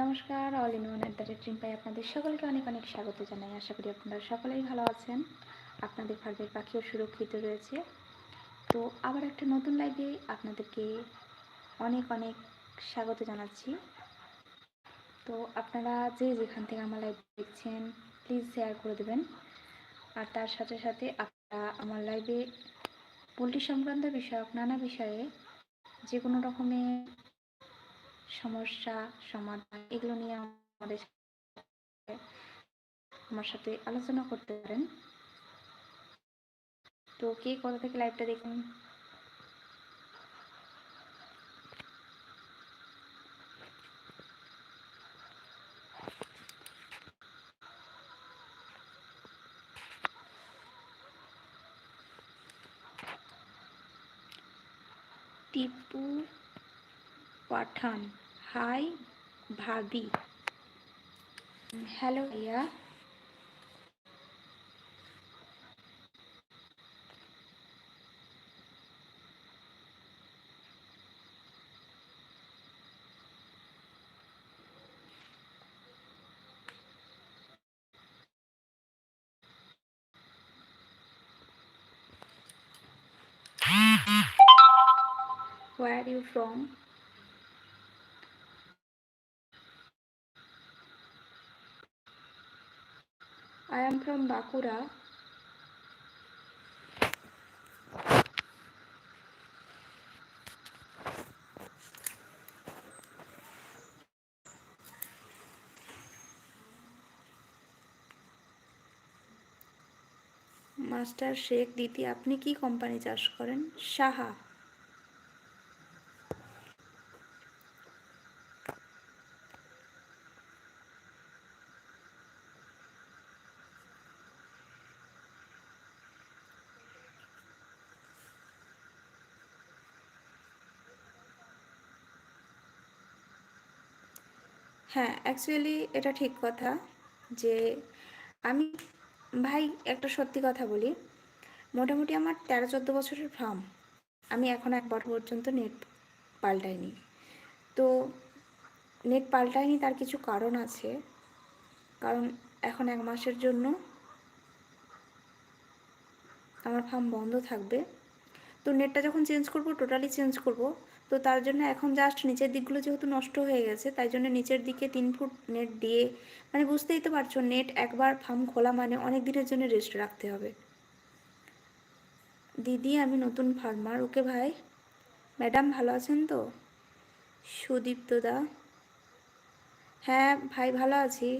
নমস্কার, all in one at the rate পাই আপনাদের সকলকে অনেক অনেক স্বাগত জানাই। আশা করি আপনারা সকলেই ভালো আছেন। আপনাদের ভাগ্যের পাখিও সুরক্ষিত রয়েছে। তো আবার একটা নতুন লাইভে আপনাদেরকে অনেক অনেক স্বাগত জানাচ্ছি। তো আপনারা যে যেখান থেকে আমার লাইভ দেখছেন প্লিজ শেয়ার করে দেবেন। আর তার সাথে সাথে আপনারা আমার লাইভে পোলট্রি সংক্রান্ত বিষয়ক, নানা বিষয়ে যে কোনো রকমের সমস্যা, সমাধান, এগুলো নিয়ে আমাদের আমার সাথে আলোচনা করতে পারেন। তো কে কোথা থেকে লাইভটা দেখুন টিপু পাঠান। হাই ভাবি হ্যালো ভাইয়া Where are you from? I am from Bakura. Master Sheikh দিদি আপনি কি কোম্পানি চাষ করেন সাহা হ্যাঁ অ্যাকচুয়ালি এটা ঠিক কথা যে আমি, ভাই একটা সত্যি কথা বলি। মোটামুটি আমার তেরো, চোদ্দ বছরের ফার্ম আমি এখন একবার পর্যন্ত নেট পাল্টাইনি। তো নেট পাল্টাইনি তার কিছু কারণ আছে। কারণ এখন এক মাসের জন্য আমার ফার্ম বন্ধ থাকবে। তো নেটটা যখন চেঞ্জ করব টোটালি চেঞ্জ করব, তো তার জন্য এখন জাস্ট নিচের দিকগুলো যেহেতু নষ্ট হয়ে গেছে, তাই জন্য নিচের দিকে তিন ফুট নেট দিয়ে মানে বুঝতেই তো পারছ নেট একবার ফার্ম খোলা মানে অনেক দিনের জন্য রেস্ট রাখতে হবে। দিদি, আমি নতুন ফার্মার ওকে ভাই ম্যাডাম ভালো আছেন তো? সুদীপ্ত দা হ্যাঁ ভাই ভালো আছি।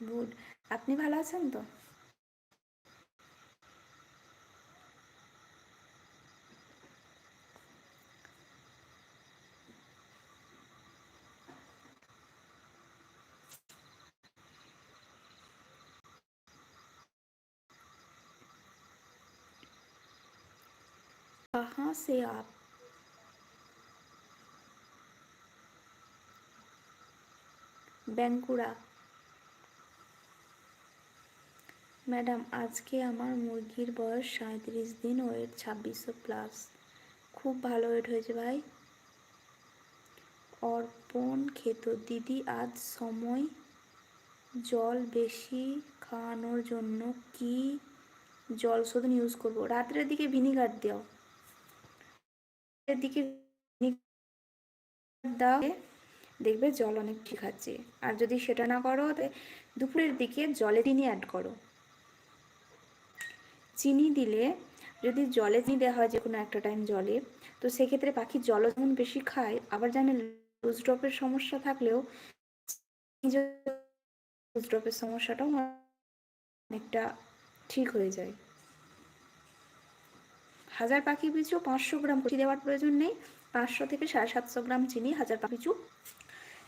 গুড আপনি ভালো আছেন তো कहाँ से आप ব্যাঙ্কুড়া ম্যাডাম, আজকে আমার মুরগির বয়স সাঁত্রিশ দিন ওয়েট ছাব্বিশশো প্লাস খুব ভালো ওয়েট হয়েছে ভাই। অর্পণ খেত দিদি আজ সময় জল বেশি খাওয়ানোর জন্য কি জল শোধন ইউজ করব? রাত্রের দিকে ভিনিগার দাও। দিকে দাও। দেখবে জল অনেক ঠিক আছে। আর যদি সেটা না করো দুপুরের দিকে জলে দিনই অ্যাড করো। চিনি দিলে যদি জলে চিনি দেওয়া হয় যে কোনো একটা টাইম জলে, তো সেক্ষেত্রে পাখি জল যেমন বেশি খায়। আবার জানেন লুজ ড্রপের সমস্যা থাকলেও লুজ ড্রপের সমস্যাটাও অনেকটা ঠিক হয়ে যায়। হাজার পাখি পিছু পাঁচশো গ্রাম কুচি দেওয়ার প্রয়োজন নেই। পাঁচশো থেকে সাড়ে সাতশো গ্রাম চিনি হাজার পাখি পিছু।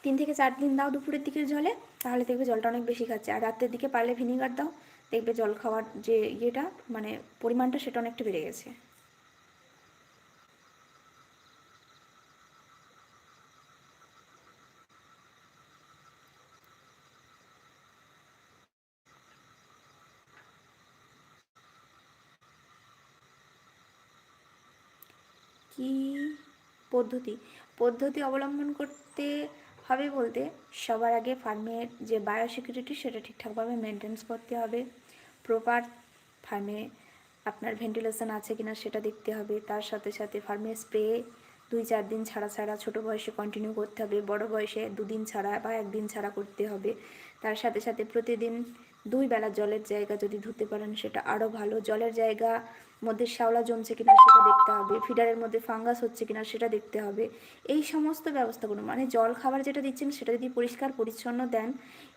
তিন থেকে চার দিন দাও দুপুরের দিকের জলে, তাহলে দেখবে জলটা অনেক বেশি খাচ্ছে। আর রাতের দিকে পারলে ভিনিগার দাও। দেখবে জল খাওয়ার যে ইয়েটা মানে পরিমাণটা সেটা অনেকটা বেড়ে গেছে। কি পদ্ধতি? পদ্ধতি অবলম্বন করতে হবে বলতে সবার আগে ফার্মের যে বায়োসিকিউরিটি সেটা ঠিকঠাকভাবে মেনটেন্স করতে হবে। প্রপার ফার্মে আপনার ভেন্টিলেশন আছে কি না সেটা দেখতে হবে। তার সাথে সাথে ফার্মে স্প্রে দুই চার দিন ছাড়া ছাড়া ছোটো বয়সে কন্টিনিউ করতে হবে। বড় বয়সে দুদিন ছাড়া বা একদিন ছাড়া করতে হবে। তার সাথে সাথে প্রতিদিন দুই বেলা জলের জায়গা যদি ধুতে পারেন, সেটা আরও ভালো। জলের জায়গা মধ্যে শ্যাওলা জমছে কিনা সেটা দেখতে হবে, ফিডারের মধ্যে ফাঙ্গাস হচ্ছে কিনা সেটা দেখতে হবে। এই সমস্ত ব্যবস্থাগুলো মানে জল খাবার যেটা দিচ্ছেন সেটা যদি পরিষ্কার, পরিচ্ছন্ন দেন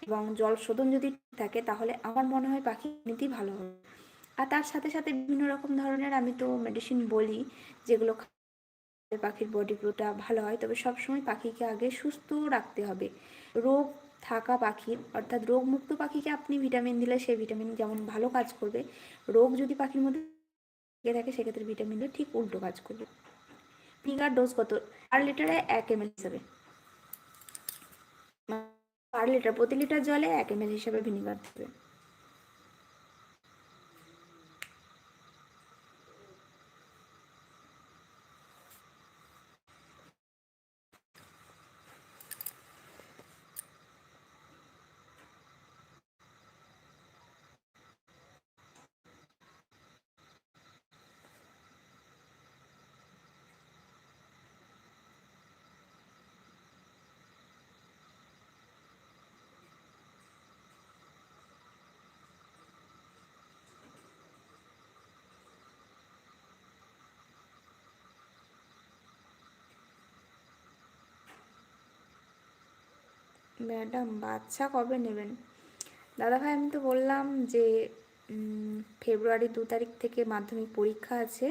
এবং জল শোধন যদি থাকে, তাহলে আমার মনে হয় পাখি এমনিতেই ভালো হবে। আর তার সাথে সাথে বিভিন্ন রকম ধরনের আমি তো মেডিসিন বলি, যেগুলো পাখির বডি গ্রোটা ভালো হয়, তবে সবসময় পাখিকে আগে সুস্থ রাখতে হবে। রোগ থাকা পাখির অর্থাৎ রোগমুক্ত পাখিকে আপনি ভিটামিন দিলে সেই ভিটামিন যেমন ভালো কাজ করবে। রোগ যদি পাখির মধ্যে থেকে থাকে, সেক্ষেত্রে ভিটামিন ঠিক উল্টো কাজ করবে। ভিনিগার ডোজ কত? পার লিটারে এক এম এল হিসাবে। পার লিটার প্রতি লিটার জলে এক এম এল হিসাবে ভিনিগার দেবে। ম্যাডাম, বাচ্চা কবে নেবেন? দাদা ভাই আমি তো বললাম যে ফেব্রুয়ারি দু তারিখ থেকে মাধ্যমিক পরীক্ষা আছে।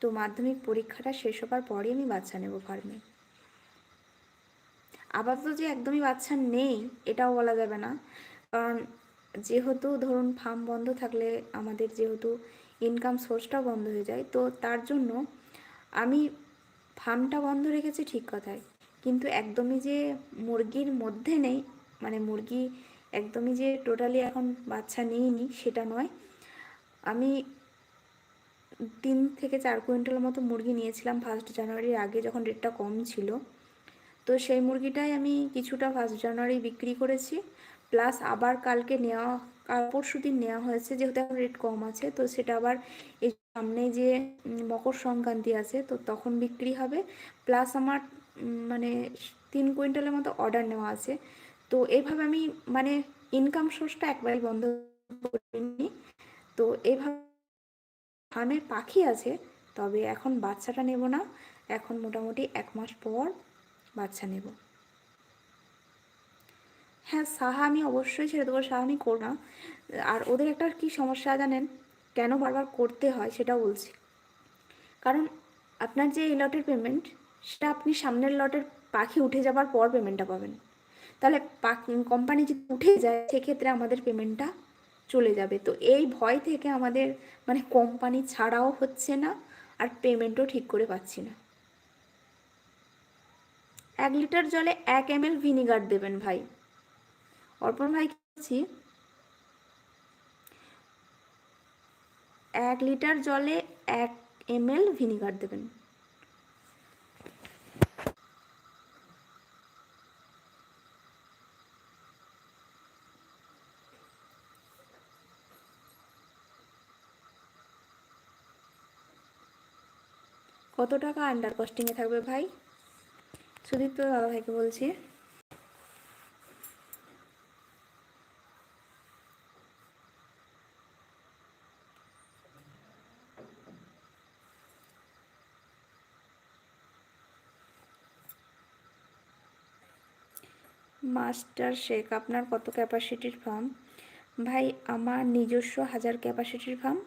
তো মাধ্যমিক পরীক্ষাটা শেষ হবার পরই আমি বাচ্চা নেব ফার্মে আপাতত যে একদমই বাচ্চা নেই, এটাও বলা যাবে না। কারণ যেহেতু ধরুন ফার্ম বন্ধ থাকলে আমাদের যেহেতু ইনকাম সোর্সটাও বন্ধ হয়ে যায়, তো তার জন্য আমি ফার্মটা বন্ধ রেখেছি ঠিক কথাই কিন্তু একদমই যে মুরগির মধ্যে নেই মানে মুরগি একদমই যে টোটালি এখন বাচ্চা নিইনি সেটা নয়। আমি তিন থেকে চার কুইন্টাল মতো মুরগি নিয়েছিলাম ফার্স্ট জানুয়ারির আগে যখন রেটটা কম ছিল। তো সেই মুরগিটাই আমি কিছুটা ফার্স্ট জানুয়ারি বিক্রি করেছি। প্লাস আবার কালকে নেওয়া পরশু দিন নেওয়া হয়েছে, যেহেতু এখন রেট কম আছে, তো সেটা আবার এই সামনে যে মকর সংক্রান্তি আছে, তো তখন বিক্রি হবে। প্লাস আমার মানে তিন কুইন্টালের মতো অর্ডার নেওয়া আছে। তো এইভাবে আমি মানে ইনকাম সোর্সটা একবারে বন্ধ করিনি। তো এইভাবে ফার্মের পাখি আছে, তবে এখন বাচ্চাটা নেব না। এখন মোটামুটি এক মাস পর বাচ্চা নেব। হ্যাঁ সাহা আমি অবশ্যই ছেড়ে দেবো, সাহা আমি করব না। আর ওদের একটা কি সমস্যা জানেন? কেন বারবার করতে হয় সেটাও বলছি। কারণ আপনার যে এই পেমেন্ট সেটা আপনি সামনের লটের পাখি উঠে যাবার পর পেমেন্টটা পাবেন। তাহলে কোম্পানি যদি উঠে যায়, সেক্ষেত্রে আমাদের পেমেন্টটা চলে যাবে। তো এই ভয় থেকে আমাদের মানে কোম্পানি ছাড়াও হচ্ছে না, আর পেমেন্টও ঠিক করে পাচ্ছি না। এক লিটার জলে এক এম এল ভিনিগার দেবেন ভাই। অর্পণ ভাই কি এক লিটার জলে এক এম এল ভিনিগার দেবেন। কত টাকা আন্ডার কস্টিংয়ে থাকবে ভাই? সুদীপ্ত দাদা ভাইকে বলছি। মাস্টার শেখ, আপনার কত ক্যাপাসিটির ফার্ম ভাই, আমার নিজস্ব হাজার ক্যাপাসিটির ফার্ম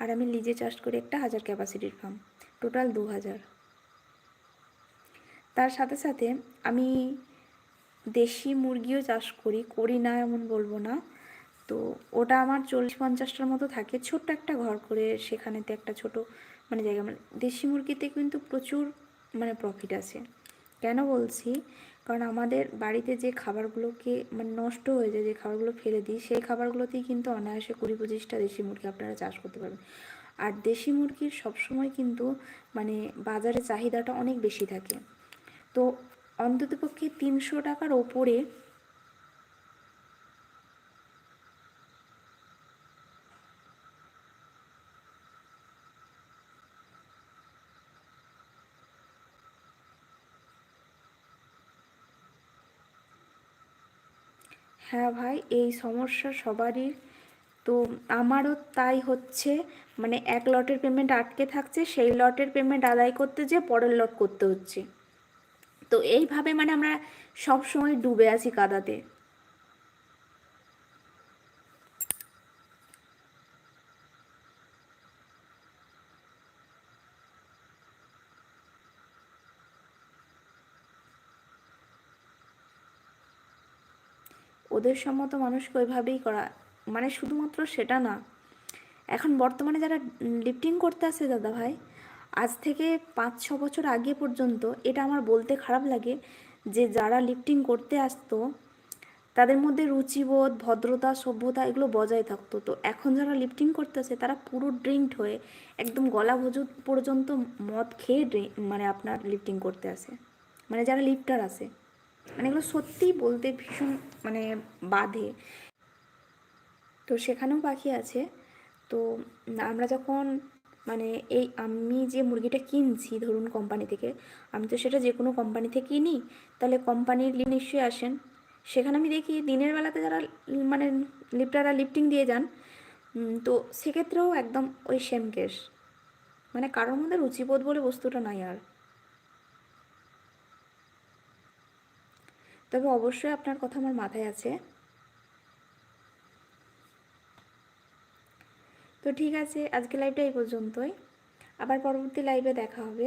আর আমি লিজে চাষ করি একটা হাজার ক্যাপাসিটির ফার্ম টোটাল দু হাজার। তার সাথে সাথে আমি দেশি মুরগিও চাষ করি করি না এমন বলব না। তো ওটা আমার চল্লিশ পঞ্চাশটার মতো থাকে। ছোট্ট একটা ঘর করে সেখানেতে একটা ছোট মানে জায়গা। মানে দেশি মুরগিতে কিন্তু প্রচুর মানে প্রফিট আছে। কেন বলছি? কারণ আমাদের বাড়িতে যে খাবারগুলোকে মানে নষ্ট হয়ে যায়, যে খাবারগুলো ফেলে দিই, সেই খাবারগুলোতেই কিন্তু অনায়াসে কুড়ি পঁচিশটা দেশি মুরগি আপনারা চাষ করতে পারবেন। আর দেশি মুরগির সবসময় কিন্তু মানে বাজারে চাহিদাটা অনেক বেশি থাকে। তো অন্ততপক্ষে তিনশো টাকার ওপরে হ্যাঁ ভাই, এই সমস্যা সবারই তো আমারও তাই হচ্ছে। মানে এক লটের পেমেন্ট আটকে থাকছে, সেই লটের পেমেন্ট আদায় করতে যেয়ে পরের লট করতে হচ্ছে। তো এইভাবে মানে আমরা সব সময় ডুবে আছি কাদাতে। ওদের সম্মত মানুষকে ওইভাবেই করা মানে শুধুমাত্র সেটা না। এখন বর্তমানে যারা লিফটিং করতে আসে দাদা ভাই, আজ থেকে পাঁচ, ছ বছর আগে পর্যন্ত এটা আমার বলতে খারাপ লাগে যে যারা লিফটিং করতে আসতো, তাদের মধ্যে রুচিবোধ, ভদ্রতা, সভ্যতা এগুলো বজায় থাকতো। তো এখন যারা লিফটিং করতেছে তারা পুরো ড্রিঙ্কড হয়ে একদম গলা ভজুত পর্যন্ত মদ খেয়ে মানে আপনার লিফটিং করতে আসে। মানে যারা লিফটার আছে মানে এগুলো সত্যিই বলতে ভীষণ মানে বাধে। তো সেখানেও পাখি আছে। তো আমরা যখন মানে এই আমি যে মুরগিটা কিনছি ধরুন কোম্পানি থেকে, আমি তো সেটা যে কোনো কোম্পানি থেকে নিই, তাহলে কোম্পানির লি নিশ্চয়ই আসেন। সেখানে আমি দেখি দিনের বেলাতে যারা মানে লিফটাররা লিফটিং দিয়ে যান তো সেক্ষেত্রেও একদম ওই সেম কেস মানে কারোর মধ্যে রুচিবোধ বলে বস্তুটা নাই আর। তবে অবশ্যই আপনার কথা আমার মাথায় আছে। তো ঠিক আছে আজকে লাইভটা এই পর্যন্তই। আবার পরবর্তী লাইভে দেখা হবে।